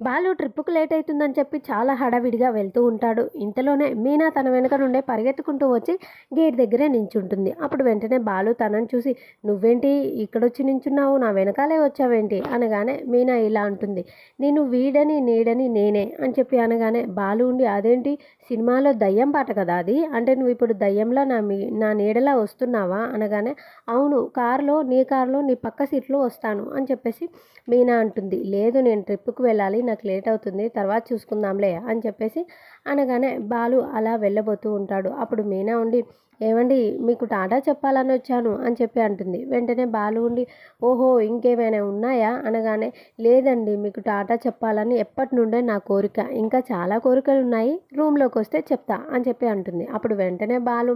Balu ట్రిప్పుకు late అవుతుందని చెప్పి చాలా హడావిడిగా వెళ్తూ ఉంటాడు. ఇంతలోనే మీనా తన వెనుక నుండే పరిగెత్తుకుంటూ వచ్చి గేట్ దగ్గరే నించుంటుంది. అప్పుడు వెంటనే బాలు తనని చూసి నువ్వేంటి ఇక్కడొచ్చి నించున్నావు? నా వెనకాలే వచ్చావేంటి? అనగానే మీనా ఇలా అంటుంది నేను వీడని నీడని నేనే అని చెప్పి అనగానే బాలు ఉండి అదేంటి? సినిమాలో దయ్యం పాట కదా అది? అంటే నువ్వు ఇప్పుడు దయ్యంలా నా మీ నా నీడలా వస్తున్నావా? అనగానే అవును కారులో నీ కారులో నీ పక్క సీట్లో వస్తాను అని చెప్పేసి మీనా అంటుంది. లేదు నేను ట్రిప్పుకు వెళ్ళాలి. నాకు లేట్ అవుతుంది తర్వాత చూసుకుందాంలే అని చెప్పేసి అనగానే బాలు అలా వెళ్ళబోతూ ఉంటాడు. అప్పుడు మీనా ఉండి ఏమండి మీకు టాటా చెప్పాలని వచ్చాను అని చెప్పి అంటుంది. వెంటనే బాలు ఉండి ఓహో ఇంకేమైనా ఉన్నాయా? అనగానే లేదండి మీకు టాటా చెప్పాలని ఎప్పటి నుండే నా కోరిక. ఇంకా చాలా కోరికలు ఉన్నాయి రూమ్లోకి వస్తే చెప్తా అని చెప్పి అంటుంది. అప్పుడు వెంటనే బాలు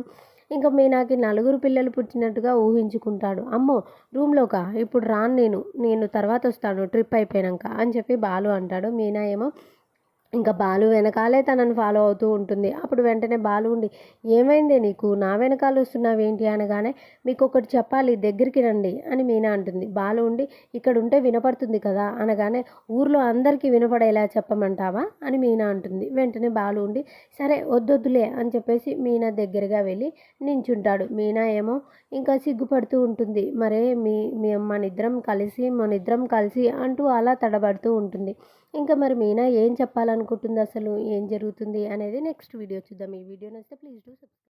ఇంకా మీనాకి నలుగురు పిల్లలు పుట్టినట్టుగా ఊహించుకుంటాడు. అమ్మో రూమ్లోకా? ఇప్పుడు రాను నేను నేను తర్వాత వస్తాను ట్రిప్ అయిపోయాక అని చెప్పి బాలు అంటాడు. మీనా ఏమో ఇంకా బాలు వెనకాలే తనని ఫాలో అవుతూ ఉంటుంది. అప్పుడు వెంటనే బాలు ఉండి ఏమైంది నీకు? నా వెనకాల వస్తున్నావు ఏంటి? అనగానే మీకు ఒకటి చెప్పాలి దగ్గరికి రండి అని మీనా అంటుంది. బాలు ఉండి ఇక్కడ ఉంటే వినపడుతుంది కదా అనగానే ఊర్లో అందరికీ వినపడేలా చెప్పమంటావా? అని మీనా అంటుంది. వెంటనే బాలు ఉండి సరే వద్దొద్దులే అని చెప్పేసి మీనా దగ్గరగా వెళ్ళి నించుంటాడు. మీనా ఏమో ఇంకా సిగ్గుపడుతూ ఉంటుంది. మరే మీ మీ మనిద్దరం కలిసి మనిద్దరం కలిసి అంటూ అలా తడబడుతూ ఉంటుంది. ఇంకా మరి మీనా ఏం అనుకుంటుంది అసలు ఏం జరుగుతుంది అనేది నెక్స్ట్ వీడియో చూద్దాం. ఈ వీడియో నచ్చితే ప్లీజ్ డూ సబ్స్క్రైబ్.